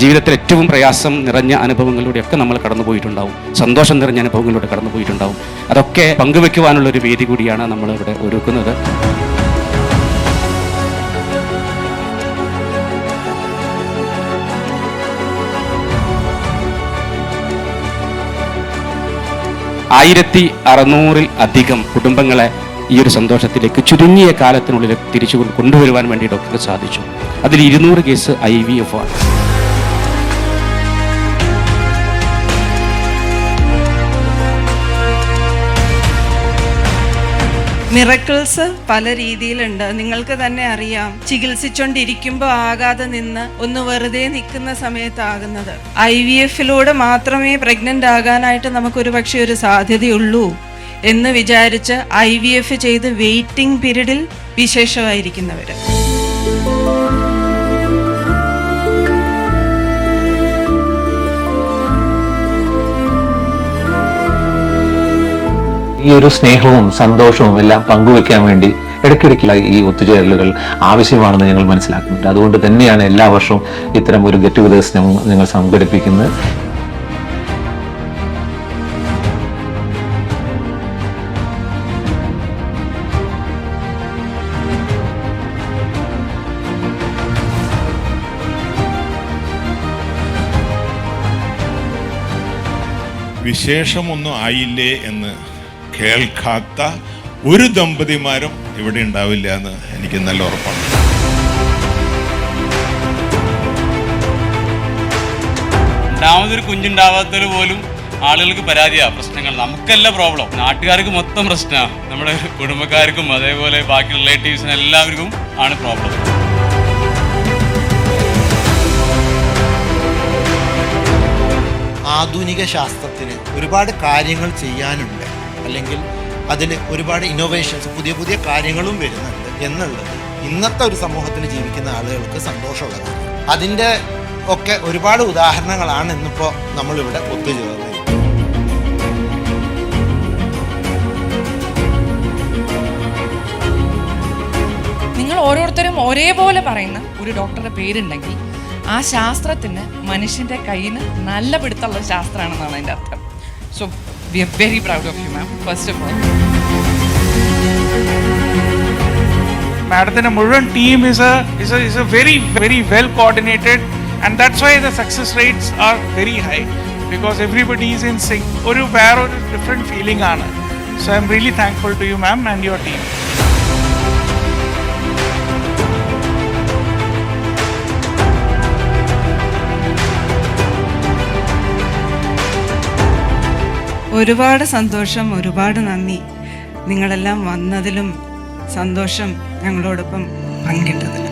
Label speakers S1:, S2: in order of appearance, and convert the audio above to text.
S1: ജീവിതത്തിൽ ഏറ്റവും പ്രയാസം നിറഞ്ഞ അനുഭവങ്ങളിലൂടെയൊക്കെ നമ്മൾ കടന്നു പോയിട്ടുണ്ടാവും സന്തോഷം നിറഞ്ഞ അനുഭവങ്ങളിലൂടെ കടന്നു പോയിട്ടുണ്ടാവും അതൊക്കെ പങ്കുവെക്കുവാനുള്ള ഒരു വേദി കൂടിയാണ് നമ്മൾ ഇവിടെ ഒരുക്കുന്നത്. ആയിരത്തി അറുന്നൂറിൽ അധികം കുടുംബങ്ങളെ ഈ ഒരു സന്തോഷത്തിലേക്ക് ചുരുങ്ങിയ കാലത്തിനുള്ളിൽ തിരിച്ചു കൊണ്ട് കൊണ്ടുവരുവാൻ വേണ്ടി ഡോക്ടർക്ക് സാധിച്ചു. അതിൽ ഇരുന്നൂറ് കേസ് ഐ വി എഫ് ആണ്.
S2: മിറക്കിൾസ് പല രീതിയിലുണ്ട്. നിങ്ങൾക്ക് തന്നെ അറിയാം. ചികിത്സിച്ചുകൊണ്ടിരിക്കുമ്പോൾ ആകാതെ നിന്ന് ഒന്ന് വെറുതെ നിൽക്കുന്ന സമയത്താകുന്നത് ഐ വി എഫിലൂടെ മാത്രമേ പ്രഗ്നന്റ് ആകാനായിട്ട് നമുക്കൊരു പക്ഷേ ഒരു സാധ്യതയുള്ളൂ എന്ന് വിചാരിച്ച് ഐ വി എഫ് ചെയ്ത് വെയിറ്റിംഗ് പീരീഡിൽ വിശേഷമായിരിക്കുന്നവർ
S3: ഈ ഒരു സ്നേഹവും സന്തോഷവും എല്ലാം പങ്കുവെക്കാൻ വേണ്ടി ഇടയ്ക്കിടയ്ക്കുള്ള ഈ ഒത്തുചേരലുകൾ ആവശ്യമാണെന്ന് ഞങ്ങൾ മനസ്സിലാക്കുന്നുണ്ട്. അതുകൊണ്ട് തന്നെയാണ് എല്ലാ വർഷവും ഇത്തരം ഒരു ഗെറ്റ് ടുഗദേഴ്സ് ഞങ്ങൾ സംഘടിപ്പിക്കുന്നത്.
S4: വിശേഷമൊന്നും ആയില്ലേ എന്ന് കേൾക്കാത്ത ഒരു ദമ്പതിമാരും ഇവിടെ ഉണ്ടാവില്ല എന്ന് എനിക്ക് നല്ല ഉറപ്പാണ്.
S5: രണ്ടാമതൊരു കുഞ്ഞുണ്ടാവാത്തത് പോലും ആളുകൾക്ക് പരാതിയാണ് പ്രശ്നങ്ങൾ. നമുക്കല്ല പ്രോബ്ലം നാട്ടുകാർക്ക് മൊത്തം പ്രശ്നമാണ് നമ്മുടെ കുടുംബക്കാർക്കും അതേപോലെ ബാക്കി റിലേറ്റീവ്സിനും എല്ലാവർക്കും ആണ് പ്രോബ്ലം
S6: ആധുനിക ശാസ്ത്രത്തിന് ഒരുപാട് കാര്യങ്ങൾ ചെയ്യാനുണ്ട്. അല്ലെങ്കിൽ അതിൽ ഒരുപാട് ഇന്നോവേഷൻസ് പുതിയ പുതിയ കാര്യങ്ങളും വരുന്നുണ്ട് എന്നുള്ളത് ഇന്നത്തെ ഒരു സമൂഹത്തിൽ ജീവിക്കുന്ന ആളുകൾക്ക് സന്തോഷമുള്ളതാണ്. അതിന്റെ ഒക്കെ ഒരുപാട് ഉദാഹരണങ്ങളാണ് ഇന്നിപ്പോൾ നമ്മളിവിടെ ഒത്തുചേർന്നത്.
S7: നിങ്ങൾ ഓരോരുത്തരും ഒരേപോലെ പറയുന്ന ഒരു ഡോക്ടറുടെ പേരുണ്ടെങ്കിൽ ആ ശാസ്ത്രത്തിന് മനുഷ്യന്റെ കയ്യിൽ നല്ല പിടുത്തമുള്ള ശാസ്ത്രമാണെന്നാണ് അതിന്റെ അർത്ഥം. so we are very proud of you ma'am first of all
S8: മാഡത്തിന്റെ മുഴുവൻ team is is is a very very well coordinated and that's why the success rates are very high because everybody is in sync ഒരു വേറൊരു different feeling ആണ് so I am really thankful to you ma'am and your team
S2: ഒരുപാട് സന്തോഷം ഒരുപാട് നന്ദി. നിങ്ങളെല്ലാം വന്നതിലും സന്തോഷം ഞങ്ങളോടൊപ്പം പങ്കിട്ടതിലും.